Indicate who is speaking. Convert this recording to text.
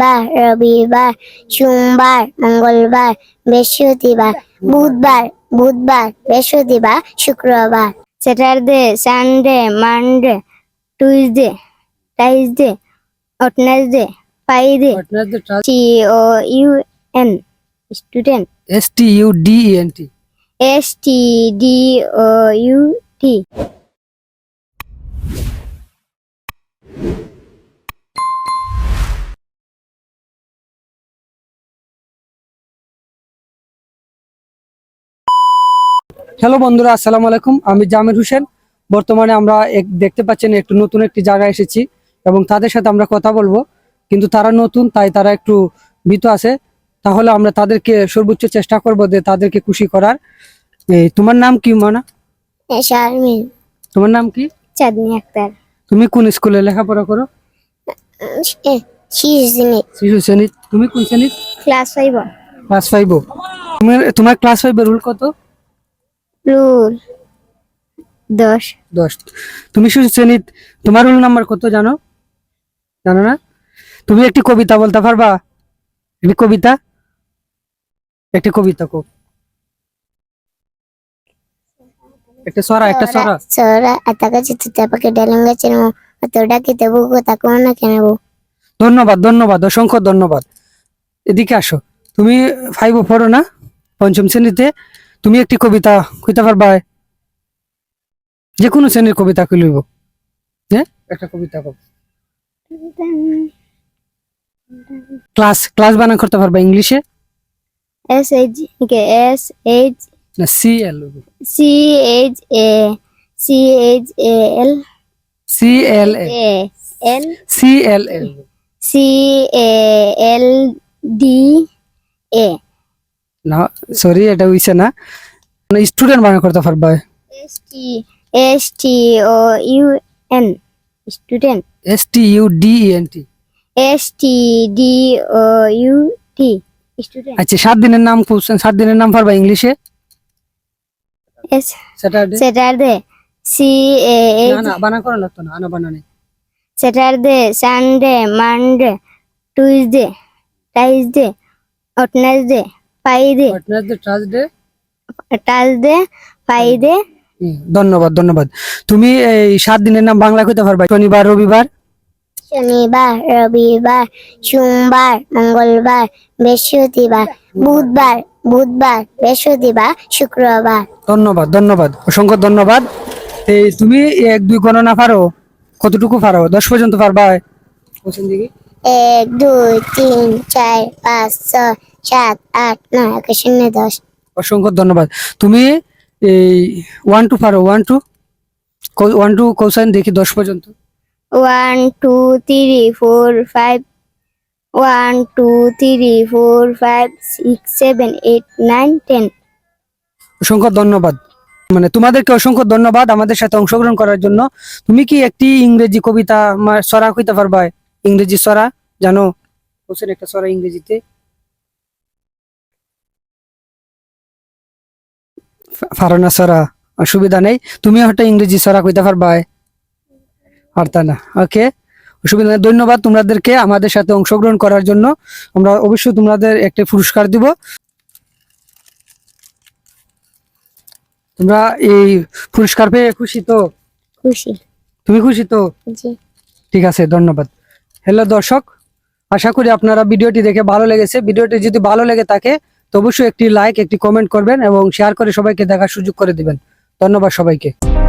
Speaker 1: শনিবার রবিবার সোমবার মঙ্গলবার বৃহস্পতিবার বুধবার বুধবার বৃহস্পতিবার শুক্রবার Saturday Sunday Monday Tuesday Thursday Wednesday Friday T O U N student
Speaker 2: S T U D N T
Speaker 1: S T D O U T
Speaker 2: hello বন্ধুরা আসসালামু আলাইকুম আমি জামির হোসেন বর্তমানে আমরা দেখতে পাচ্ছেন একটু নতুন একটি জায়গায় এসেছি এবং তাদের সাথে আমরা কথা বলবো কিন্তু তারা নতুন তাই তারা একটু ভীত আছে তাহলে আমরা তাদেরকে সর্বোচ্চ চেষ্টা করব যে তাদেরকে খুশি করার তোমার নাম কি মানা শারমিন তোমার নাম কি
Speaker 1: চাঁদনি আক্তার
Speaker 2: তুমি কোন স্কুলে লেখাপড়া করো তুমি কোন শ্রেণী ক্লাস ফাইভ ক্লাস ফাইভ তোমার ক্লাস ফাইভের রুল কত
Speaker 1: রুল দশ
Speaker 2: দশ তুমি শ্রেণী তোমার রুল নাম্বার কত জানো জানো না তুমি একটি কবিতা বলতে পারবা একটি কবিতা একটি কবিতা কো একটা সরা একটা সরা
Speaker 1: সরা আতাকা চিতা পাকে ডালঙ্গা চেনো তোডা কি দেবো তাকো না কেনবো
Speaker 2: ধন্যবাদ ধন্যবাদ অসংখ্য ধন্যবাদ এদিকে আসো তুমি ফাইভ ও পড়ো না পঞ্চম শ্রেণীতে তুমি একটি কবিতা কইতে পারবা যে কোনো শ্রেণীর কবিতা কই লইব হ্যাঁ একটা কবিতা কব ক্লাস ক্লাস বানান করতে পারবা ইংলিশে
Speaker 1: S H K S H না C L C H A C H A L
Speaker 2: C L A L C L L
Speaker 1: C A L D A
Speaker 2: না সরি এটা হইছে না স্টুডেন্ট মানে করতে পারবা
Speaker 1: S T S T O U N student
Speaker 2: S T U D E N T
Speaker 1: S T D O U T student
Speaker 2: আচ্ছা সাত দিনের নাম কোশ্চেন সাত দিনের নাম পারবা ইংলিশে
Speaker 1: S Saturday Saturday C A
Speaker 2: না না বানান করা লাগতো না আনা বানানে
Speaker 1: Saturday Sunday Monday Tuesday Thursday Wednesday Friday Thursday Friday
Speaker 2: ধন্যবাদ ধন্যবাদ তুমি এই সাত দিনের নাম বাংলা কইতে পারবা শনিবার রবিবার
Speaker 1: শনিবার রবিবার সোমবার মঙ্গলবার বৃহস্পতিবার বুধবার বুধবার বৃহস্পতিবার শুক্রবার
Speaker 2: ধন্যবাদ ধন্যবাদ অসংখ্য ধন্যবাদ এই তুমি এক দুই গণনা পারো কতটুকু পারো দশ পর্যন্ত পারবা
Speaker 1: এক দুই তিন চার পাঁচ ছয় সাত আট নয় এক শূন্য দশ
Speaker 2: অসংখ্য ধন্যবাদ তুমি এই ওয়ান টু পারো ওয়ান টু ওয়ান টু কৌশান দেখি দশ পর্যন্ত
Speaker 1: one two three four five one two three four five six seven eight nine ten
Speaker 2: অসংখ্য ধন্যবাদ মানে তোমাদেরকে অসংখ্য ধন্যবাদ আমাদের সাথে অংশগ্রহণ করার জন্য তুমি কি একটি ইংরেজি কবিতা সরা কইতে পারবা ইংরেজি সরা জানো একটা সরা ইংরেজিতে ফারানা সরা অসুবিধা নেই তুমি হয়তো ইংরেজি সরা কইতে পারবা তা না ওকে অসুবিধা নেই ধন্যবাদ তোমাদেরকে আমাদের সাথে অংশগ্রহণ করার জন্য আমরা অবশ্যই তোমাদের একটা পুরস্কার দিব তোমরা এই পুরস্কার পেয়ে খুশি তো খুশি তুমি খুশি তো ঠিক আছে ধন্যবাদ হ্যালো দর্শক আশা করি আপনারা ভিডিওটি দেখে ভালো লেগেছে ভিডিওটি যদি ভালো লেগে থাকে তো অবশ্যই একটি লাইক একটি কমেন্ট করবেন এবং শেয়ার করে সবাইকে দেখার সুযোগ করে দিবেন ধন্যবাদ সবাইকে